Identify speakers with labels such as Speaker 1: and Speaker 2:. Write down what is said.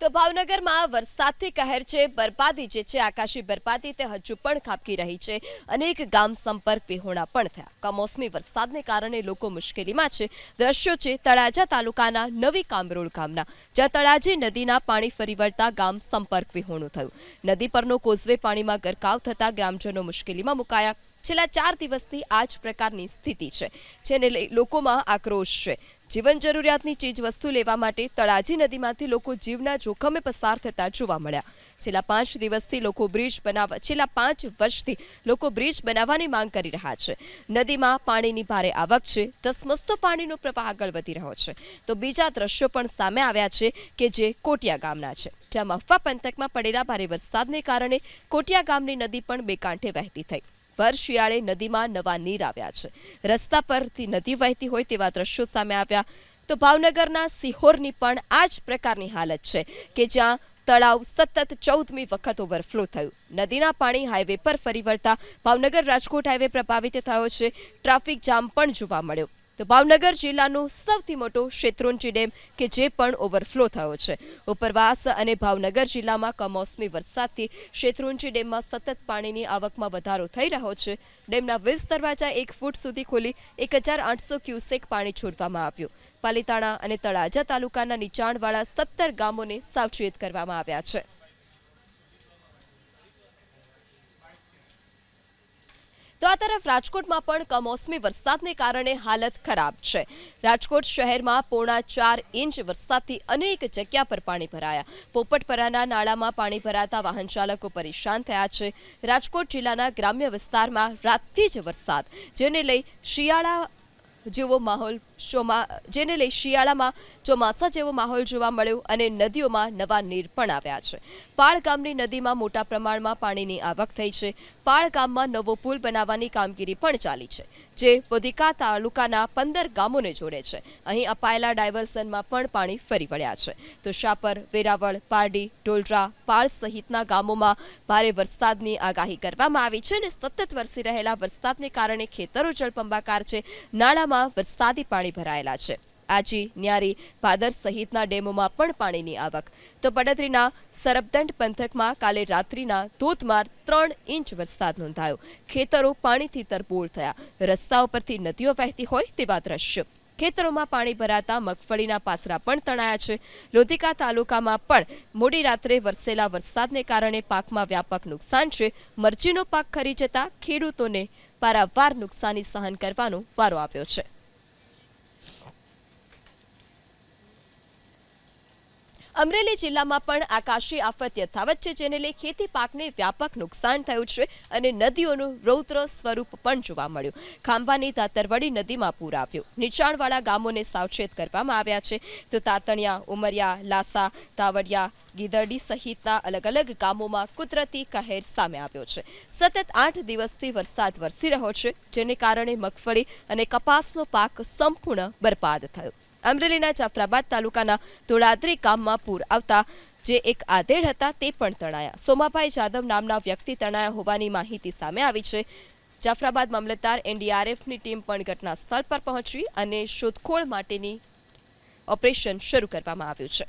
Speaker 1: તો ભાવનગરમાં વરસાદથી કહેર છે, બરબાદી જે છે, આકાશી બરબાદી, તે હજુ પણ ખાબકી રહી છે. અનેક ગામ સંપર્ક વિહોણા પણ થયા. કમોસમી વરસાદને કારણે લોકો મુશ્કેલીમાં છે. દ્રશ્યો છે તળાજા તાલુકાના નવી કામરોળ ગામના. જ્યાં તળાજી નદીના પાણી ફરી વળતા ગામ સંપર્ક વિહોણું થયું. નદી પરનો કોઝવે પાણીમાં ગરકાવ થતા ગ્રામજનો મુશ્કેલીમાં મુકાયા. છેલ્લા ચાર દિવસથી આ જ પ્રકારની સ્થિતિ છે, જેને લોકોમાં આક્રોશ છે. જીવન જરૂરિયાતની ચીજ વસ્તુ લેવા માટે તળાજી નદીમાંથી લોકો જીવના જોખમે પસાર થતા જોવા મળ્યા. છેલ્લા પાંચ દિવસથી લોકો બ્રિજ બનાવવા છેલ્લા પાંચ વર્ષથી લોકો બ્રિજ બનાવવાની માંગ કરી રહ્યા છે. નદીમાં પાણીની ભારે આવક છે, ધસમસતો પાણીનો પ્રવાહ આગળ વધી રહ્યો છે. તો બીજા દ્રશ્યો પણ સામે આવ્યા છે કે જે કોટિયા ગામના છે. જ્યાં મફવા પંથકમાં પડેલા ભારે વરસાદને કારણે કોટિયા ગામની નદી પણ બે કાંઠે વહેતી થઈ. ભર શિયાળે નદીમાં નવા નીર આવ્યા છે. રસ્તા પરથી નદી વહેતી હોય તેવા દ્રશ્યો સામે આવ્યા. તો ભાવનગરના સિહોરની પણ આ જ પ્રકારની હાલત છે કે જ્યાં તળાવ સતત ચૌદમી વખત ઓવરફ્લો થયું. નદીના પાણી હાઈવે પર ફરી વળતા ભાવનગર રાજકોટ હાઈવે પ્રભાવિત થયો છે. ટ્રાફિક જામ પણ જોવા મળ્યો. તો ભાવનગર જિલ્લાનો સૌથી મોટો શેત્રુંજી ડેમ કે જે પણ ઓવરફ્લો થયો છે. ઉપરવાસ અને ભાવનગર જિલ્લામાં કમોસમી વરસાદથી શેત્રુંજી ડેમમાં સતત પાણીની આવકમાં વધારો થઈ રહ્યો છે. ડેમના વીસ દરવાજા એક ફૂટ સુધી ખોલી એક હજાર આઠસો ક્યુસેક પાણી છોડવામાં આવ્યું. પાલિતાણા અને તળાજા તાલુકાના નીચાણવાળા સત્તર ગામોને સાવચેત કરવામાં આવ્યા છે. આ તરફ રાજકોટમાં પણ કમોસમી વરસાદને કારણે હાલત ખરાબ છે. રાજકોટ શહેરમાં પોણા ચાર ઇંચ વરસાદથી અનેક જગ્યા પર પાણી ભરાયા. પોપટપરાના નાળામાં પાણી ભરાતા વાહન ચાલકો પરેશાન થયા છે. રાજકોટ જિલ્લાના ગ્રામ્ય વિસ્તારમાં રાતથી જ વરસાદ, જેને લઈ શિયાળા જેવો માહોલ શોમાં, જેને લઈ શિયાળામાં ચોમાસા જેવો માહોલ જોવા મળ્યો અને નદીઓમાં નવા નીર પણ આવ્યા છે. પાળ ગામની નદીમાં મોટા પ્રમાણમાં પાણીની આવક થઈ છે. પાળ ગામમાં નવો પુલ બનાવવાની કામગીરી પણ ચાલી છે, જે વધિકા તાલુકાના પંદર ગામોને જોડે છે. અહીં અપાયેલા ડાયવર્સનમાં પણ પાણી ફરી વળ્યા છે. તો શાપર, વેરાવળ, પારડી, ઢોલરા, પાળ સહિતના ગામોમાં ભારે વરસાદની આગાહી કરવામાં આવી છે અને સતત વરસી રહેલા વરસાદને કારણે ખેતરો જળબંબાકાર છે. નાળામાં વરસાદી પાણી ભરાયેલા છે. આજી ન્યારી ભાદર સહિતના ડેમોમાં પણ પાણીની આવક. તો પડતરીના સરબદંડ પંથકમાં કાલે રાત્રિના ધોધમાર ત્રણ ઇંચ વરસાદ નોંધાયો. ખેતરો પાણીથી તરબોળ થયા. રસ્તાઓ પરથી નદીઓ વહેતી હોય તેવા દ્રશ્યો. ખેતરોમાં પાણી ભરાતા મગફળીના પાથરા પણ તણાયા છે. લોધિકા તાલુકામાં પણ મોડી રાત્રે વરસેલા વરસાદને કારણે પાકમાં વ્યાપક નુકસાન છે. મરચીનો પાક ખરી જતા ખેડૂતોને પારાવાર નુકસાની સહન કરવાનો વારો આવ્યો છે. અમરેલી જિલ્લામાં પણ આકાશી આફત યથાવત છે, જેને લઈ ખેતી પાકને વ્યાપક નુકસાન થયું છે અને નદીઓનું રૌદ્ર સ્વરૂપ પણ જોવા મળ્યું. ખાંભાની તાતરવડી નદીમાં પૂર આવ્યું. નીચાણવાળા ગામોને સાવચેત કરવામાં આવ્યા છે. તો તાતણિયા, ઉમરિયા, લાસા, તાવડિયા, ગીદરડી સહિતના અલગ અલગ ગામોમાં કુદરતી કહેર સામે આવ્યો છે. સતત આઠ દિવસથી વરસાદ વરસી રહ્યો છે, જેને કારણે મગફળી અને કપાસનો પાક સંપૂર્ણ બરબાદ થયો. અમરેલીના જાફરાબાદ તાલુકાના ધોળાદ્રી ગામમાં પૂર આવતા જે એક આધેડ હતા તે પણ તણાયા. સોમાભાઈ જાદવ નામના વ્યક્તિ તણાયા હોવાની માહિતી સામે આવી છે. જાફરાબાદ મામલતદાર એનડીઆરએફની ટીમ પણ ઘટના સ્થળ પર પહોંચી અને શોધખોળ માટેની ઓપરેશન શરૂ કરવામાં આવ્યું છે.